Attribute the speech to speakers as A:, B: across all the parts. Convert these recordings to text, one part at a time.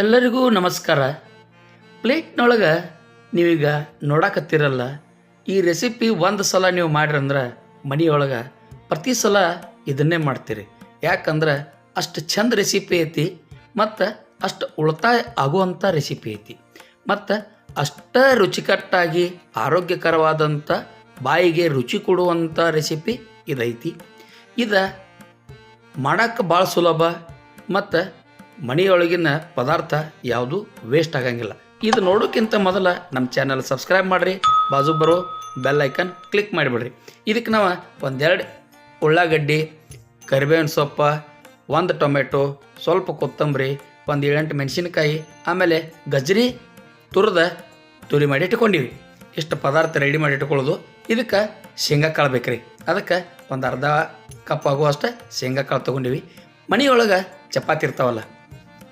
A: ಎಲ್ಲರಿಗೂ ನಮಸ್ಕಾರ. ಪ್ಲೇಟ್ನೊಳಗೆ ನೀವೀಗ ನೋಡಕತ್ತಿರಲ್ಲ, ಈ ರೆಸಿಪಿ ಒಂದು ಸಲ ನೀವು ಮಾಡ್ರಂದ್ರೆ ಮನೆಯೊಳಗೆ ಪ್ರತಿ ಸಲ ಇದನ್ನೇ ಮಾಡ್ತೀರಿ. ಯಾಕಂದ್ರೆ ಅಷ್ಟು ಚಂದ ರೆಸಿಪಿ ಐತಿ ಮತ್ತು ಅಷ್ಟು ಉಳಿತಾಯ ಆಗುವಂಥ ರೆಸಿಪಿ ಐತಿ. ಮತ್ತು ಅಷ್ಟ ರುಚಿಕಟ್ಟಾಗಿ ಆರೋಗ್ಯಕರವಾದಂಥ ಬಾಯಿಗೆ ರುಚಿ ಕೊಡುವಂಥ ರೆಸಿಪಿ ಇದೈತಿ. ಇದು ಮಾಡೋಕ್ಕೆ ಭಾಳ ಸುಲಭ ಮತ್ತು ಮನೆಯೊಳಗಿನ ಪದಾರ್ಥ ಯಾವುದು ವೇಸ್ಟ್ ಆಗಂಗಿಲ್ಲ. ಇದು ನೋಡೋಕ್ಕಿಂತ ಮೊದಲ ನಮ್ಮ ಚಾನಲ್ ಸಬ್ಸ್ಕ್ರೈಬ್ ಮಾಡಿರಿ, ಬಾಜು ಬರೋ ಬೆಲ್ ಐಕನ್ ಕ್ಲಿಕ್ ಮಾಡಿಬಿಡ್ರಿ. ಇದಕ್ಕೆ ನಾವು ಒಂದೆರಡು ಉಳ್ಳಾಗಡ್ಡಿ, ಕರಿಬೇವಿನ ಸೊಪ್ಪ, ಒಂದು ಟೊಮೆಟೊ, ಸ್ವಲ್ಪ ಕೊತ್ತಂಬರಿ, ಒಂದು ಏಳೆಂಟು ಮೆಣಸಿನಕಾಯಿ, ಆಮೇಲೆ ಗಜ್ರಿ ತುರಿದ ತುರಿ ಮಾಡಿ ಇಟ್ಕೊಂಡಿವಿ. ಇಷ್ಟು ಪದಾರ್ಥ ರೆಡಿ ಮಾಡಿ ಇಟ್ಕೊಳ್ಳೋದು. ಇದಕ್ಕೆ ಶೇಂಗಾ ಕಾಳು ಬೇಕ್ರಿ. ಅದಕ್ಕೆ ಒಂದು ಅರ್ಧ ಕಪ್ ಆಗುವಷ್ಟು ಶೇಂಗಾ ಕಾಳು ತೊಗೊಂಡಿವಿ. ಮನೆಯೊಳಗೆ ಚಪಾತಿ ಇರ್ತಾವಲ್ಲ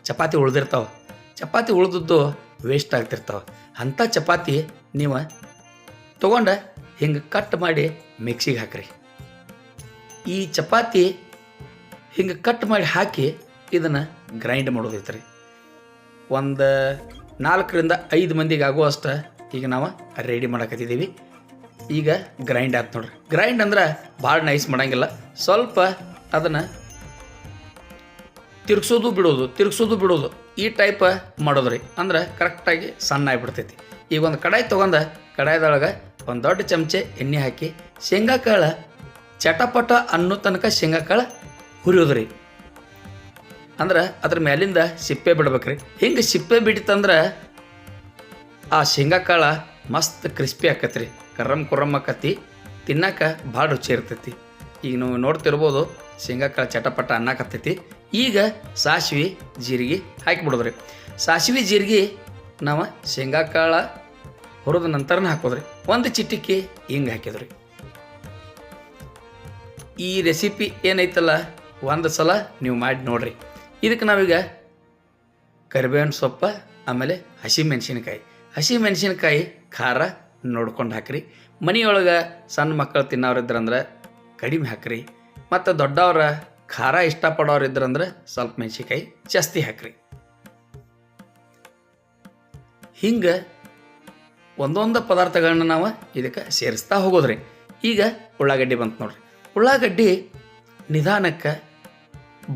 A: ಚಪಾತಿ ಉಳ್ದಿರ್ತಾವೆ. ಚಪಾತಿ ಉಳಿದದ್ದು ವೇಸ್ಟ್ ಆಗ್ತಿರ್ತಾವೆ. ಅಂಥ ಚಪಾತಿ ನೀವು ತೊಗೊಂಡು ಹಿಂಗೆ ಕಟ್ ಮಾಡಿ ಮಿಕ್ಸಿಗೆ ಹಾಕ್ರಿ. ಈ ಚಪಾತಿ ಹಿಂಗೆ ಕಟ್ ಮಾಡಿ ಹಾಕಿ ಇದನ್ನು ಗ್ರೈಂಡ್ ಮಾಡೋದೈತ್ರಿ ಒಂದು ನಾಲ್ಕರಿಂದ ಐದು ಮಂದಿಗೆ ಆಗುವಷ್ಟು ಈಗ ನಾವು ರೆಡಿ ಮಾಡಕತ್ತಿದ್ದೀವಿ ಈಗ ಗ್ರೈಂಡ್ ಆಯ್ತು ನೋಡ್ರಿ. ಗ್ರೈಂಡ್ ಅಂದ್ರೆ ಭಾಳ ನೈಸ್ ಮಾಡೋಂಗಿಲ್ಲ. ಸ್ವಲ್ಪ ಅದನ್ನು ತಿರ್ಗ್ಸೋದು ಬಿಡೋದು, ತಿರ್ಗಿಸೋದು ಬಿಡೋದು ಈ ಟೈಪ್ ಮಾಡೋದ್ರಿ. ಅಂದ್ರೆ ಕರೆಕ್ಟಾಗಿ ಸಣ್ಣ ಆಗಿಬಿಡ್ತೈತಿ. ಈಗ ಒಂದು ಕಡಾಯಿ ತೊಗೊಂಡ ಕಡಾಯಿದೊಳಗೆ ಒಂದು ದೊಡ್ಡ ಚಮಚೆ ಎಣ್ಣೆ ಹಾಕಿ ಶೇಂಗಾ ಕಾಳು ಚಟಪಟ ಅನ್ನೋ ತನಕ ಶೇಂಗಾ ಕಾಳು ಹುರಿಯೋದ್ರಿ. ಅಂದ್ರೆ ಅದ್ರ ಮೇಲಿಂದ ಸಿಪ್ಪೆ ಬಿಡ್ಬೇಕ್ರಿ. ಹಿಂಗೆ ಸಿಪ್ಪೆ ಬಿಡಿತಂದ್ರೆ ಆ ಶೇಂಗಾ ಕಾಳು ಮಸ್ತ್ ಕ್ರಿಸ್ಪಿ ಆಕತ್ರಿ. ಕರ್ರಮ್ ಕುರ್ರಮ್ ಆಕತಿ ತಿನ್ನಾಕ ಭಾಳ ರುಚಿ ಇರ್ತೈತಿ. ಈಗ ನೀವು ನೋಡ್ತಿರ್ಬೋದು ಶೇಂಗಾ ಕಾಳು ಚಟಪಟ ಅನ್ನಕತ್ತೈತಿ. ಈಗ ಸಾಸಿವೆ, ಜೀರಿಗೆ ಹಾಕಿಬಿಡೋದ್ರಿ ಸಾಸಿವೆ, ಜೀರಿಗೆ ನಾವು ಶೇಂಗಾ ಕಾಳು ಹುರಿದ ನಂತರನ ಹಾಕೋದ್ರಿ. ಒಂದು ಚಿಟಿಕೆ ಹಿಂಗೆ ಹಾಕಿದ್ರಿ. ಈ ರೆಸಿಪಿ ಏನೈತಲ್ಲ, ಒಂದು ಸಲ ನೀವು ಮಾಡಿ ನೋಡ್ರಿ. ಇದಕ್ಕೆ ನಾವೀಗ ಕರಿಬೇವಿನ ಸೊಪ್ಪ, ಆಮೇಲೆ ಹಸಿ ಮೆಣಸಿನ್ಕಾಯಿ ಹಸಿ ಮೆಣಸಿನ್ಕಾಯಿ ಖಾರ ನೋಡ್ಕೊಂಡು ಹಾಕ್ರಿ. ಮನೆಯೊಳಗೆ ಸಣ್ಣ ಮಕ್ಕಳು ತಿನ್ನೋರಿದ್ರಂದ್ರೆ ಕಡಿಮೆ ಹಾಕ್ರಿ. ಮತ್ತು ದೊಡ್ಡವರ ಖಾರ ಇಷ್ಟಪಡೋರು ಇದ್ರಂದ್ರೆ ಸ್ವಲ್ಪ ಮೆಣಸಿನ್ಕಾಯಿ ಜಾಸ್ತಿ ಹಾಕ್ರಿ. ಹಿಂಗೆ ಒಂದೊಂದು ಪದಾರ್ಥಗಳನ್ನ ನಾವು ಇದಕ್ಕೆ ಸೇರಿಸ್ತಾ ಹೋಗೋದ್ರಿ. ಈಗ ಉಳ್ಳಾಗಡ್ಡಿ ಬಂತು ನೋಡ್ರಿ. ಉಳ್ಳಾಗಡ್ಡಿ ನಿಧಾನಕ್ಕೆ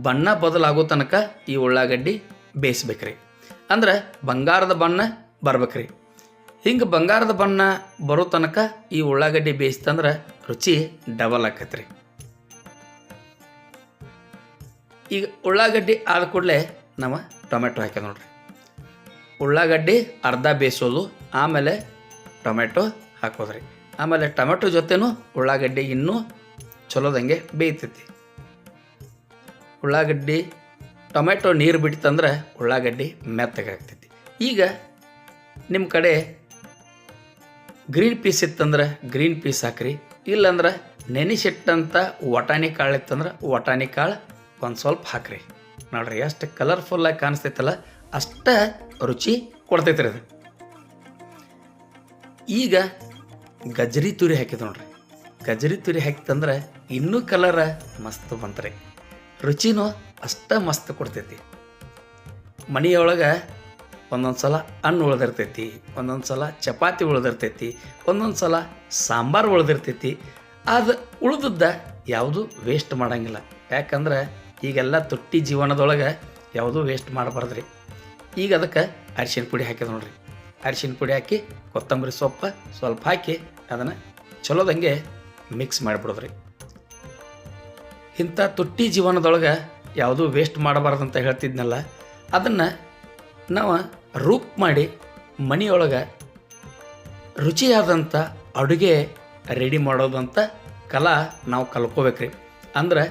A: ಬಣ್ಣ ಬದಲಾಗೋ ತನಕ ಈ ಉಳ್ಳಾಗಡ್ಡಿ ಬೇಯಿಸ್ಬೇಕ್ರಿ. ಅಂದ್ರೆ ಬಂಗಾರದ ಬಣ್ಣ ಬರ್ಬೇಕ್ರಿ. ಹಿಂಗೆ ಬಂಗಾರದ ಬಣ್ಣ ಬರೋ ತನಕ ಈ ಉಳ್ಳಾಗಡ್ಡಿ ಬೇಯಿಸ್ತಂದ್ರೆ ರುಚಿ ಡಬಲ್ ಆಕತ್ರಿ. ಈಗ ಉಳ್ಳಾಗಡ್ಡಿ ಆದ ಕೂಡಲೇ ನಾವು ಟೊಮೆಟೊ ಹಾಕ್ಯ ನೋಡ್ರಿ. ಉಳ್ಳಾಗಡ್ಡಿ, ಅರ್ಧ ಬೇಯಿಸೋದು ಆಮೇಲೆ ಟೊಮೆಟೊ ಹಾಕೋದ್ರಿ. ಆಮೇಲೆ ಟೊಮೆಟೊ ಜೊತೆನೂ ಉಳ್ಳಾಗಡ್ಡಿ ಇನ್ನೂ ಚಲೋದಂಗೆ ಬೇಯ್ತೈತಿ. ಉಳ್ಳಾಗಡ್ಡಿ, ಟೊಮೆಟೊ ನೀರು ಬಿಡ್ತಂದ್ರೆ ಉಳ್ಳಾಗಡ್ಡಿ ಮೆತ್ತಗೆ ಆಗ್ತೈತಿ. ಈಗ ನಿಮ್ಮ ಕಡೆ ಗ್ರೀನ್ ಪೀಸ್ ಇತ್ತಂದ್ರೆ ಗ್ರೀನ್ ಪೀಸ್ ಹಾಕ್ರಿ. ಇಲ್ಲಂದ್ರೆ ನೆನೆಸಿಟ್ಟಂಥ ವಟಾಣಿ ಕಾಳು ಇತ್ತಂದ್ರೆ ವಟಾಣಿ ಕಾಳು ಒಂದು ಸ್ವಲ್ಪ ಹಾಕ್ರಿ. ನೋಡ್ರಿ ಎಷ್ಟು ಕಲರ್ಫುಲ್ಲಾಗಿ ಕಾಣಿಸ್ತೈತಲ್ಲ, ಅಷ್ಟ ರುಚಿ ಕೊಡ್ತೈತ್ರಿ ಅದು. ಈಗ ಗಜ್ರಿ ತುರಿ ಹಾಕಿದ್ ನೋಡ್ರಿ. ಗಜ್ರಿ ತುರಿ ಹಾಕಿತಂದ್ರೆ ಇನ್ನೂ ಕಲರ ಮಸ್ತ್ ಬಂತ್ರಿ. ರುಚಿನೂ ಅಷ್ಟ ಮಸ್ತ್ ಕೊಡ್ತೈತಿ. ಮನೆಯೊಳಗೆ ಒಂದೊಂದು ಸಲ ಅನ್ನ ಉಳ್ದಿರ್ತೈತಿ, ಒಂದೊಂದು ಸಲ ಚಪಾತಿ ಉಳ್ದಿರ್ತೈತಿ, ಒಂದೊಂದು ಸಲ ಸಾಂಬಾರು ಉಳ್ದಿರ್ತೈತಿ. ಅದು ಉಳ್ದದ್ದ ಯಾವುದು ವೇಸ್ಟ್ ಮಾಡಂಗಿಲ್ಲ. ಯಾಕಂದ್ರೆ ಈಗೆಲ್ಲ ತೊಟ್ಟಿ ಜೀವನದೊಳಗೆ ಯಾವುದೂ ವೇಸ್ಟ್ ಮಾಡಬಾರ್ದ್ರಿ. ಈಗ ಅದಕ್ಕೆ ಅರಿಶಿನ ಪುಡಿ ಹಾಕಿದ ನೋಡ್ರಿ. ಅರಿಶಿನ ಪುಡಿ ಹಾಕಿ ಕೊತ್ತಂಬರಿ ಸೊಪ್ಪು ಸ್ವಲ್ಪ ಹಾಕಿ ಅದನ್ನು ಚಲೋದಂಗೆ ಮಿಕ್ಸ್ ಮಾಡಿಬಿಡೋದ್ರಿ. ಇಂಥ ತುಟ್ಟಿ ಜೀವನದೊಳಗೆ ಯಾವುದೂ ವೇಸ್ಟ್ ಮಾಡಬಾರ್ದಂತ ಹೇಳ್ತಿದ್ನಲ್ಲ, ಅದನ್ನು ನಾವು ರೂಪ್ ಮಾಡಿ ಮನೆಯೊಳಗೆ ರುಚಿಯಾದಂಥ ಅಡುಗೆ ರೆಡಿ ಮಾಡೋದಂಥ ಕಲಾ ನಾವು ಕಲ್ಕೋಬೇಕ್ರಿ. ಅಂದ್ರೆ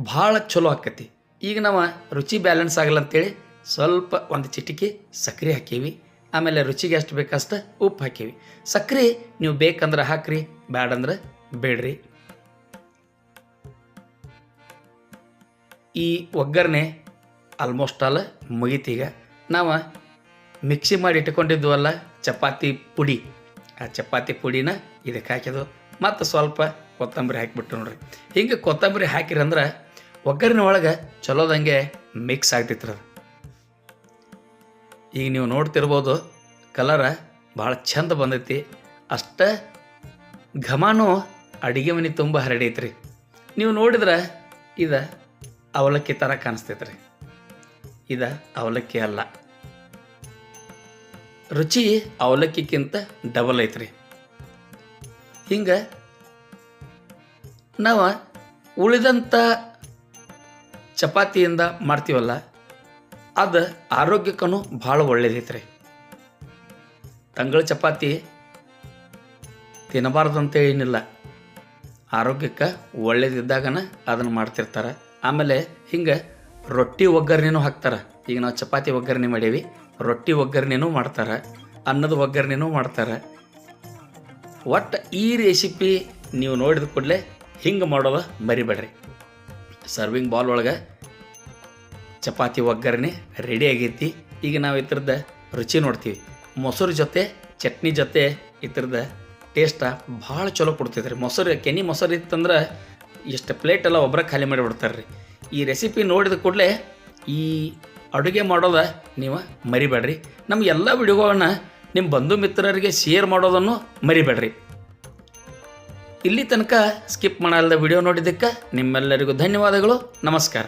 A: ಭಾಳ ಚಲೋ ಆಕತಿ. ಈಗ ನಾವು ರುಚಿ ಬ್ಯಾಲೆನ್ಸ್ ಆಗಲ್ಲ ಅಂತೇಳಿ ಸ್ವಲ್ಪ ಒಂದು ಚಿಟಿಕೆ ಸಕ್ಕರೆ ಹಾಕೀವಿ. ಆಮೇಲೆ ರುಚಿಗೆ ಎಷ್ಟು ಬೇಕಷ್ಟು ಉಪ್ಪು ಹಾಕೀವಿ. ಸಕ್ಕರೆ ನೀವು ಬೇಕಂದ್ರೆ ಹಾಕ್ರಿ, ಬ್ಯಾಡಂದ್ರೆ ಬೇಡ್ರಿ. ಈ ಒಗ್ಗರಣೆ ಆಲ್ಮೋಸ್ಟ್ ಆಲ್ ಮುಗೀತೀಗ ನಾವು ಮಿಕ್ಸಿ ಮಾಡಿ ಇಟ್ಕೊಂಡಿದ್ವಲ್ಲ ಚಪಾತಿ ಪುಡಿ. ಆ ಚಪಾತಿ ಪುಡಿನ ಇದಕ್ಕೆ ಹಾಕಿದ್ವು. ಮತ್ತು ಸ್ವಲ್ಪ ಕೊತ್ತಂಬರಿ ಹಾಕಿಬಿಟ್ಟು ನೋಡ್ರಿ. ಹಿಂಗೆ ಕೊತ್ತಂಬರಿ ಹಾಕಿರಂದ್ರೆ ಒಗ್ಗರಣೆ ಒಳಗೆ ಚಲೋದಂಗೆ ಮಿಕ್ಸ್ ಆಗ್ತಿತ್ತು ಅದು. ಈಗ ನೀವು ನೋಡ್ತಿರ್ಬೋದು ಕಲರ ಭಾಳ ಚಂದ ಬಂದೈತಿ. ಅಷ್ಟ ಘಮಾನು ಅಡುಗೆ ಮನೆ ತುಂಬ ಹರಡೈತ್ರಿ. ನೀವು ನೋಡಿದ್ರೆ ಇದು ಅವಲಕ್ಕಿ ಥರ ಕಾಣಿಸ್ತೈತ್ರಿ. ಇದು ಅವಲಕ್ಕಿ ಅಲ್ಲ. ರುಚಿ ಅವಲಕ್ಕಿಗಿಂತ ಡಬಲ್ ಐತ್ರಿ. ಹಿಂಗೆ ನಾವು ಉಳಿದಂಥ ಚಪಾತಿಯಿಂದ ಮಾಡ್ತೀವಲ್ಲ, ಅದು ಆರೋಗ್ಯಕ್ಕೂ ಭಾಳ ಒಳ್ಳೇದೈತ್ರಿ. ತಂಗಳ ಚಪಾತಿ ತಿನ್ನಬಾರ್ದಂತೇನಿಲ್ಲ ಆರೋಗ್ಯಕ್ಕೆ ಒಳ್ಳೇದಿದ್ದಾಗನ ಅದನ್ನು ಮಾಡ್ತಿರ್ತಾರೆ. ಆಮೇಲೆ ಹಿಂಗೆ ರೊಟ್ಟಿ ಒಗ್ಗರಣೆನೂ ಹಾಕ್ತಾರೆ. ಈಗ ನಾವು ಚಪಾತಿ ಒಗ್ಗರಣೆ ಮಾಡೀವಿ, ರೊಟ್ಟಿ ಒಗ್ಗರಣೆನೂ ಮಾಡ್ತಾರೆ, ಅನ್ನದ ಒಗ್ಗರಣೆನೂ ಮಾಡ್ತಾರೆ. ಒಟ್ಟು ಈ ರೆಸಿಪಿ ನೀವು ನೋಡಿದ ಕೂಡಲೇ ಹಿಂಗೆ ಮಾಡೋದು ಮರಿಬೇಡ್ರಿ. ಸರ್ವಿಂಗ್ ಬಾಲ್ ಒಳಗೆ ಚಪಾತಿ, ಒಗ್ಗರಣೆ ರೆಡಿ ಆಗೈತಿ. ಈಗ ನಾವು ಇದ್ರದ್ದು ರುಚಿ ನೋಡ್ತೀವಿ. ಮೊಸರು ಜೊತೆ, ಚಟ್ನಿ ಜೊತೆ ಇತ್ರದ ಟೇಸ್ಟ ಭಾಳ ಚಲೋ ಕೊಡ್ತೈತೆ ರೀ ಮೊಸರು, ಕೆನಿ ಮೊಸರು ಇತ್ತಂದ್ರೆ ಎಷ್ಟು ಪ್ಲೇಟ್ ಎಲ್ಲ ಒಬ್ಬರ ಖಾಲಿ ಮಾಡಿಬಿಡ್ತಾರೆ ರೀ ಈ ರೆಸಿಪಿ ನೋಡಿದ ಕೂಡಲೇ ಈ ಅಡುಗೆ ಮಾಡೋದ ನೀವು ಮರಿಬೇಡ್ರಿ. ನಮ್ಮ ಎಲ್ಲ ವಿಡಿಯೋಗಳನ್ನ ನಿಮ್ಮ ಬಂಧು ಮಿತ್ರರಿಗೆ ಶೇರ್ ಮಾಡೋದನ್ನು ಮರಿಬೇಡ್ರಿ. ಇಲ್ಲಿ ತನಕ ಸ್ಕಿಪ್ ಮಾಡಲ್ದ ವಿಡಿಯೋ ನೋಡಿದ್ದಕ್ಕೆ ನಿಮ್ಮೆಲ್ಲರಿಗೂ ಧನ್ಯವಾದಗಳು. ನಮಸ್ಕಾರ.